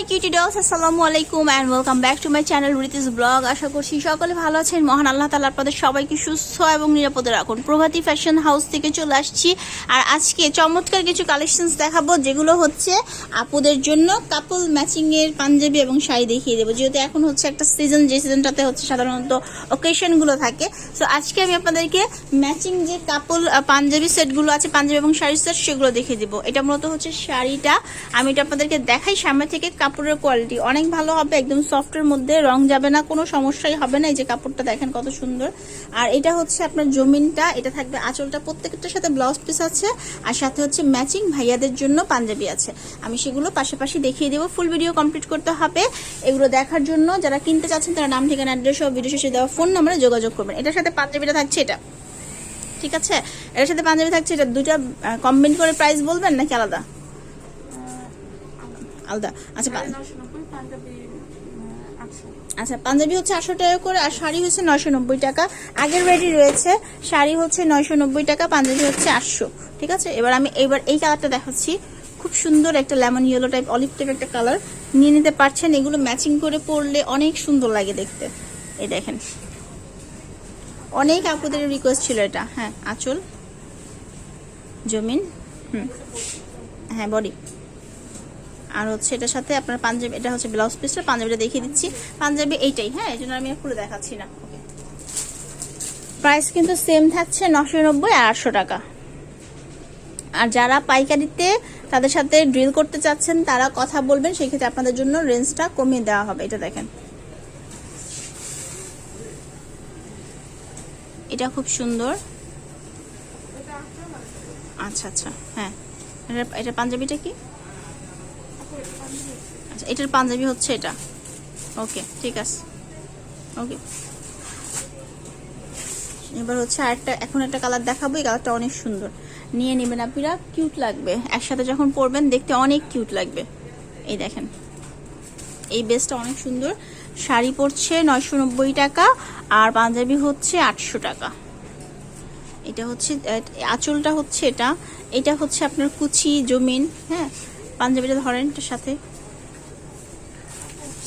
মাই cutie dolls আসসালামু আলাইকুম and welcome back to my channel Riti's vlog আশা করছি সকলে ভালো আছেন। মহান আল্লাহ তালা আপনাদের সবাইকে সুস্থ এবং নিরাপদে রাখুন। প্রভাতী ফ্যাশন হাউস থেকে চলে আসছি। আর আজকে চমৎকার কিছু কালেকশনস দেখাবো, যেগুলো হচ্ছে আপুদের জন্য কাপল ম্যাচিংয়ের পাঞ্জাবি এবং শাড়ি দেখিয়ে দেবো। যেহেতু এখন হচ্ছে একটা সিজন যে সিজনটাতে হচ্ছে সাধারণত অকেশনগুলো থাকে। সো আজকে আমি আপনাদেরকে ম্যাচিং যে কাপল পাঞ্জাবি সেটগুলো আছে, পাঞ্জাবি এবং শাড়ি সেট সেগুলো দেখিয়ে দেবো। এটা মূলত হচ্ছে শাড়িটা। আমি এটা আপনাদেরকে দেখাই সামনে থেকে। কাপড়ের কোয়ালিটি অনেক ভালো হবে, একদম সফটের মধ্যে, রং যাবে না, কোনো সমস্যাই হবে না। এই যে কাপড়টা দেখেন কত সুন্দর। আর এটা হচ্ছে আপনার জমিনটা, এটা থাকবে আঁচলটা, প্রত্যেকটার সাথে ব্লাউজ পিস আছে, আর সাথে হচ্ছে ম্যাচিং ভাইয়াদের জন্য পাঞ্জাবি আছে। আমি সেগুলো পাশাপাশি দেখিয়ে দেবো ফুল ভিডিও কমপ্লিট করতে হবে। এগুলো দেখার জন্য যারা কিনতে চাচ্ছেন, তারা নাম, ঠিকানা অ্যাড্রেস সহ ভিডিও শেষে দেওয়া ফোন নাম্বারে যোগাযোগ করবেন। এটার সাথে পাঞ্জাবিটা থাকছে এটা? ঠিক আছে? এটার সাথে পাঞ্জাবি থাকছে, এটা দুটা কম্বিন করে প্রাইস বলবেন নাকি আলাদা? আলাদা। আচ্ছা আচ্ছা পাঞ্জাবি হচ্ছে আটশো টাকা করে আর শাড়ি হচ্ছে নয়শো নব্বই টাকা। আগের রেডি রয়েছে শাড়ি হচ্ছে নয়শো নব্বই টাকা পাঞ্জাবি হচ্ছে আটশো। ঠিক আছে? এবার আমি এবার এই কালারটা দেখাচ্ছি। খুব সুন্দর একটা lemon yellow type olive type একটা কালার নিয়ে নিতে পারছেন এগুলো ম্যাচিং করে পরলে অনেক সুন্দর লাগে দেখতে। এই দেখেন। অনেক আপুদের রিকোয়েস্ট ছিল এটা। হ্যাঁ আঁচল। জমিন। হুম। হ্যাঁ বডি আর হচ্ছে এটার সাথে আপনার পাঞ্জাবি এটা হচ্ছে ব্লাউজ পিসটা পাঞ্জাবিটা দেখিয়ে দিচ্ছি। পাঞ্জাবি এইটাই হ্যাঁ? এই জন্য আমি খুলে দেখাচ্ছি না। প্রাইস কিন্তু সেম থাকছে নশো নব্বই আর আটশো টাকা। আর যারা পাইকারিতে তাদের সাথে ড্রিল করতে চাচ্ছেন তারা কথা বলবেন সেই ক্ষেত্রে আপনাদের জন্য রেঞ্জটা কমিয়ে দেওয়া হবে। এটা দেখেন। এটা খুব সুন্দর। আচ্ছা আচ্ছা হ্যাঁ। এটা পাঞ্জাবিটা কি? এটার পাঞ্জাবি হচ্ছে এটা। ওকে ঠিক আছে। ওকে এবার হচ্ছে আরেকটা, এখন একটা কালার দেখাবো, এই কালারটা অনেক সুন্দর। নিয়ে নেবেন আপনারা কিউট লাগবে। একসাথে যখন পরবেন, দেখতে অনেক কিউট লাগবে। এই দেখেন। এই বেসটা অনেক সুন্দর। শাড়ি পড়ছে নয়শো নব্বই টাকা, আর পাঞ্জাবি হচ্ছে আটশো টাকা। এটা হচ্ছে আঁচলটা হচ্ছে এটা। এটা হচ্ছে আপনার কুচি, জমিন হ্যাঁ? পাঞ্জাবিটা ধরেন সাথে।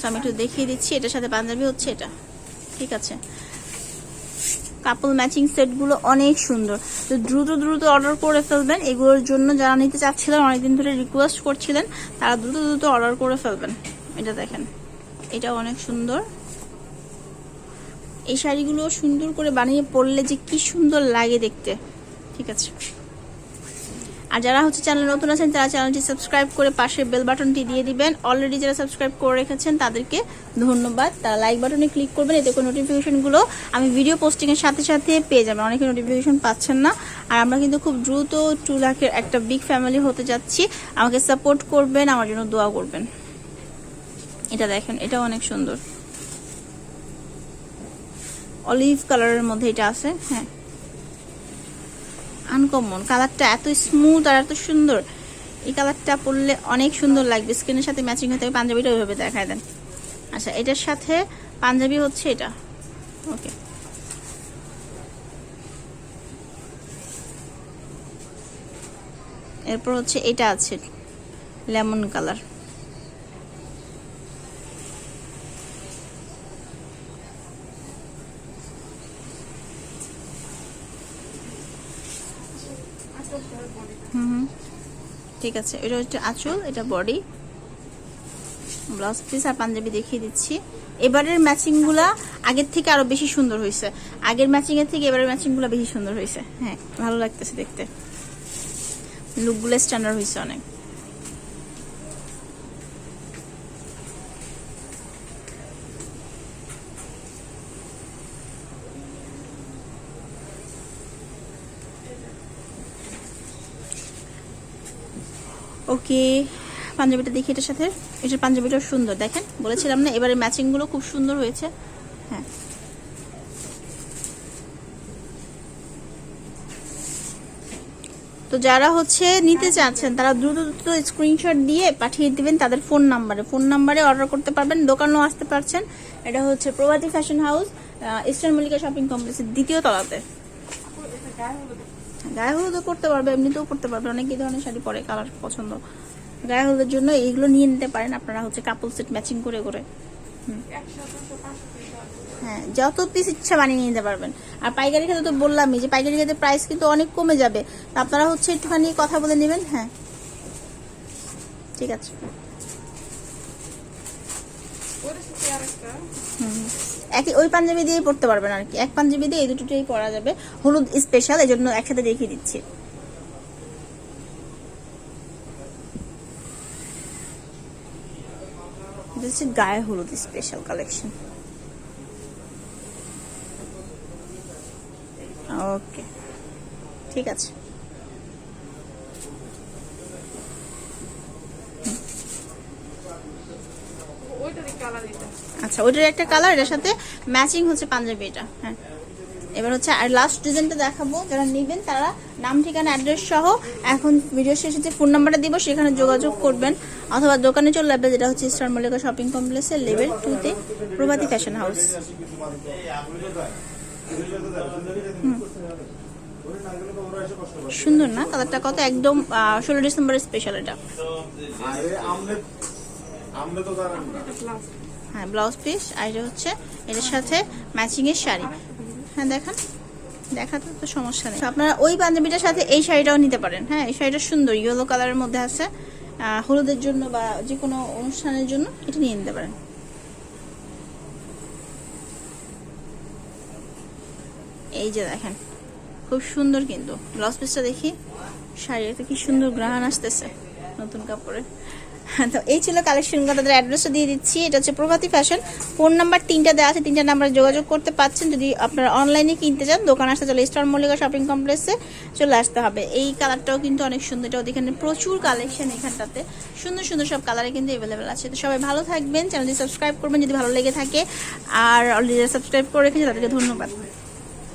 So, আমি একটু দেখিয়ে দিচ্ছি এটার সাথে পাঞ্জাবি হচ্ছে এটা। ঠিক আছে? কাপল ম্যাচিং সেটগুলো অনেক সুন্দর। তো দ্রুত দ্রুত অর্ডার করে ফেলবেন। এগুলোর জন্য যারা নিতে চাচ্ছিলেন অনেকদিন ধরে রিকোয়েস্ট করছিলেন তারা দ্রুত দ্রুত অর্ডার করে ফেলবেন। এটা দেখেন। এটা অনেক সুন্দর। এই শাড়িগুলো সুন্দর করে বানিয়ে পরলে যে কি সুন্দর লাগে দেখতে। ঠিক আছে? আর যারা হচ্ছে চ্যানেল নতুন আছেন, তারা চ্যানেলটি সাবস্ক্রাইব করে পাশে বেল বাটনটি দিয়ে দিবেন। অলরেডি যারা সাবস্ক্রাইব করে রেখেছেন, তাদেরকে ধন্যবাদ। তারা লাইক বাটনে ক্লিক করবেন, এতে করে নোটিফিকেশনগুলো আমি ভিডিও পোস্টিংয়ের সাথে সাথে পেয়ে যাবেন। অনেকে নোটিফিকেশন পাচ্ছেন না। আর আমরা কিন্তু খুব দ্রুত টু লাখের একটা বিগ ফ্যামিলি হতে যাচ্ছি। আমাকে সাপোর্ট করবেন, আমার জন্য দোয়া করবেন। এটা দেখেন এটা অনেক সুন্দর। অলিভ কালারের মধ্যে এটা আছে হ্যাঁ। আনকমন কালারটা এত স্মুথ আর এত সুন্দর। এই কালারটা পরলে অনেক সুন্দর লাগবে। স্কিনের সাথে ম্যাচিং হতে হবে পাঞ্জাবিটা ওইভাবে দেখায় দেন। আচ্ছা এটার সাথে পাঞ্জাবি হচ্ছে এটা। ওকে এরপর হচ্ছে এটা আছে লেমন কালার হুম ঠিক আছে, এটা হচ্ছে আঁচল, এটা বডি ব্লাউজ পিস আর পাঞ্জাবি দেখিয়ে দিচ্ছি। এবারের ম্যাচিংগুলা আগের থেকে আরও বেশি সুন্দর হয়েছে। আগের ম্যাচিং এর থেকে এবারের ম্যাচিংগুলো বেশি সুন্দর হয়েছে। হ্যাঁ ভালো লাগতেছে দেখতে। লুকগুলো স্ট্যান্ডার্ড হয়েছে অনেক। ওকে, পাঞ্জাবিটা দেখি এটার সাথে। এটার পাঞ্জাবিটাও সুন্দর, দেখেন, বলেছিলাম না, এবারে ম্যাচিংগুলো খুব সুন্দর হয়েছে। হ্যাঁ। তো যারা হচ্ছে নিতে চাচ্ছেন, তারা দ্রুত দ্রুত স্ক্রিনশট দিয়ে পাঠিয়ে দিবেন তাদের ফোন নাম্বারে ফোন নাম্বারে অর্ডার করতে পারবেন, দোকানেও আসতে পারছেন। এটা হচ্ছে Prabhati fashion house Eastern Mallika shopping কমপ্লেক্সের দ্বিতীয় তলাতে। গায়ে হলুদও করতে পারবে এমনিতেও করতে পারবে। অনেক এই ধরনের শাড়ি পরে কালার পছন্দ। গায়ে হলুদের জন্য এইগুলো নিয়ে নিতে পারেন আপনারা হচ্ছে কাপল সেট ম্যাচিং করে করে। হ্যাঁ যত পিস ইচ্ছা বানিয়ে নিতে পারবেন। আর পাইকারি ক্ষেত্রে তো বললামই যে পাইকারি ক্ষেত্রে প্রাইস কিন্তু অনেক কমে যাবে। আপনারা হচ্ছে একটুখানি কথা বলে নেবেন হ্যাঁ। ঠিক আছে। হুম। একই, ওই পাঞ্জাবি দিয়েই পড়তে পারবেন আর কি। এক পাঞ্জাবি দিয়ে এই দুটোটাই পরা যাবে। হলুদ স্পেশাল এই জন্য একসাথে দেখিয়ে দিচ্ছি। গায়ে হলুদ স্পেশাল কালেকশন ওকে ঠিক আছে ওইটারই কালার এটা আচ্ছা ওইটার একটা কালার এটার সাথে ম্যাচিং হচ্ছে পাঞ্জাবি এটা হ্যাঁ। এবার হচ্ছে আর লাস্ট ডিজাইনটা দেখাবো, যারা নেবেন তারা নাম, ঠিকানা অ্যাড্রেস সহ এখন ভিডিও শেষে যে ফোন নাম্বারটা দিব, সেখানে যোগাযোগ করবেন। অথবা দোকানে চলে যাবে যেটা হচ্ছে স্টার মল্লিকা শপিং কমপ্লেক্সের লেভেল টুতে প্রভাতী ফ্যাশন হাউস সুন্দর না? কালারটা কত? একদম ষোলো ডিসেম্বরের স্পেশাল এটা। আমনে তো হ্যাঁ ব্লাউজ পিস আর এটা হচ্ছে, এটার সাথে ম্যাচিং এর শাড়ি। হ্যাঁ দেখান। দেখাতে তো সমস্যা নেই। আপনারা ওই পাঞ্জাবিটার সাথে এই শাড়িটাও নিতে পারেন। হ্যাঁ এই শাড়িটা সুন্দর ইয়েলো কালারের মধ্যে আছে। হলুদের জন্য বা যে কোনো অনুষ্ঠানের জন্য এটা নিয়ে নিতে পারেন। এই যে দেখেন, খুব সুন্দর কিন্তু। ব্লাউজ পিসটা দেখি। শাড়িতে কি সুন্দর গ্রাহান আসতেছে নতুন কাপড়ে। তো এই ছিল কালেকশন তাদের অ্যাড্রেসও দিয়ে দিচ্ছি। এটা হচ্ছে প্রভাতী ফ্যাশন ফোন নাম্বার তিনটা দেওয়া আছে, তিনটা নাম্বারে যোগাযোগ করতে পাচ্ছেন। যদি আপনারা অনলাইনে কিনতে চান, দোকান আসতে চলে স্টার মল্লিকা শপিং কমপ্লেক্সে চলে আসতে হবে। এই কালারটাও কিন্তু অনেক সুন্দর এটাও এখানে প্রচুর কালেকশন এখানটাতে। সুন্দর সুন্দর সব কালারে কিন্তু অ্যাভেলেবেল আছে। তো সবাই ভালো থাকবেন চ্যানেলটি সাবস্ক্রাইব করবেন যদি ভালো লেগে থাকে। আর অলরেডি সাবস্ক্রাইব করে রেখেছে তাদেরকে ধন্যবাদ।